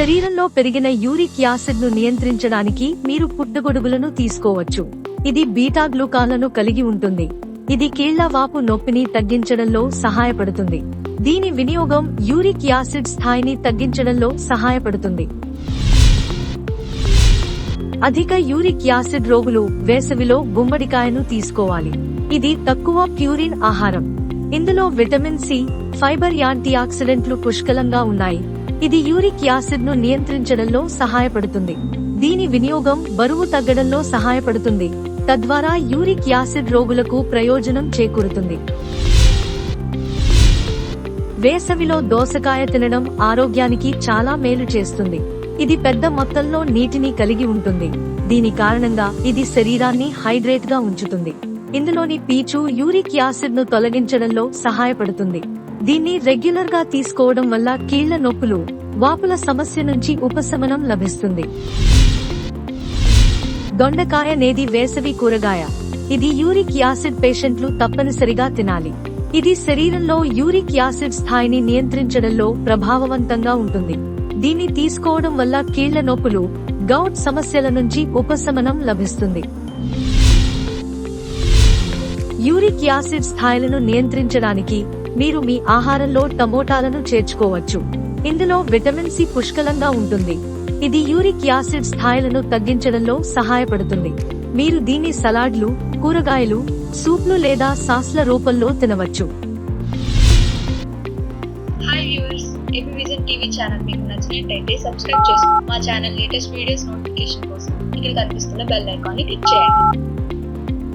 శరీరంలో పెరిగిన యూరిక్ యాసిడ్ను నియంత్రించడానికి మీరు పుట్టగొడుగులను తీసుకోవచ్చు. ఇది బీటా గ్లూకాన్లను కలిగి ఉంటుంది. ఇది కీళ్ళ వాపు నొప్పిని తగ్గించడంలో సహాయపడుతుంది. దీని వినియోగం యూరిక్ యాసిడ్ స్థాయిని తగ్గించడంలో సహాయపడుతుంది. అధిక యూరిక్ యాసిడ్ రోగులు వేసవిలో గుమ్మడికాయను తీసుకోవాలి. ఇది తక్కువ ప్యూరిన్ ఆహారం. ఇందులో విటమిన్ సి ఫైబర్ యాంటీ ఆక్సిడెంట్లు పుష్కలంగా ఉన్నాయి. ఇది యూరిక్ యాసిడ్ను నియంత్రించడంలో సహాయపడుతుంది. దీని వినియోగం బరువు తగ్గడంలో సహాయపడుతుంది. తద్వారా యూరిక్ యాసిడ్ రోగులకు ప్రయోజనం చేకూరుతుంది. వేసవిలో దోసకాయ తినడం ఆరోగ్యానికి చాలా మేలు చేస్తుంది. ఇది పెద్ద మొత్తంలో నీటిని కలిగి ఉంటుంది. దీని కారణంగా ఇది శరీరాన్ని హైడ్రేట్గా ఉంచుతుంది. ఇందులోని పీచు యూరిక్ యాసిడ్ను తొలగించడంలో సహాయపడుతుంది. దీన్ని రెగ్యులర్గా తీసుకోవడం వల్ల కీళ్ళ నొప్పులు వాపుల సమస్య నుంచి ఉపశమనం లభిస్తుంది. దొండకాయ అనేది వేసవి కూరగాయ. ఇది యూరిక్ యాసిడ్ పేషెంట్లు తప్పనిసరిగా తినాలి. ఇది శరీరంలో యూరిక్ యాసిడ్ స్థాయిని నియంత్రించడంలో ప్రభావవంతంగా ఉంటుంది. దీన్ని తీసుకోవడం వల్ల కీళ్ళ నొప్పులు గౌట్ సమస్యల నుంచి ఉపశమనం లభిస్తుంది. యూరిక్ యాసిడ్ స్థాయిలను నియంత్రించడానికి మీరు మీ ఆహారంలో టమోటాలను చేర్చుకోవచ్చు. ఇందులో విటమిన్ సి పుష్కలంగా ఉంటుంది. ఇది యూరిక్ యాసిడ్ స్థాయిలను తగ్గించడంలో సహాయపడుతుంది. మీరు దీన్ని సలాడ్లు కూరగాయలు సూప్లు లేదా సాస్ల రూపంలో తినవచ్చు. Hi viewers AP vision TV channel మీకు నచ్చినట్టయితే సబ్స్క్రైబ్ చేసుకోండి మా ఛానల్ లేటెస్ట్ వీడియోస్ నోటిఫికేషన్ కోసం ఇక్కడ కనిపిస్తున్న బెల్ ఐకాన్ని క్లిక్ చేయండి.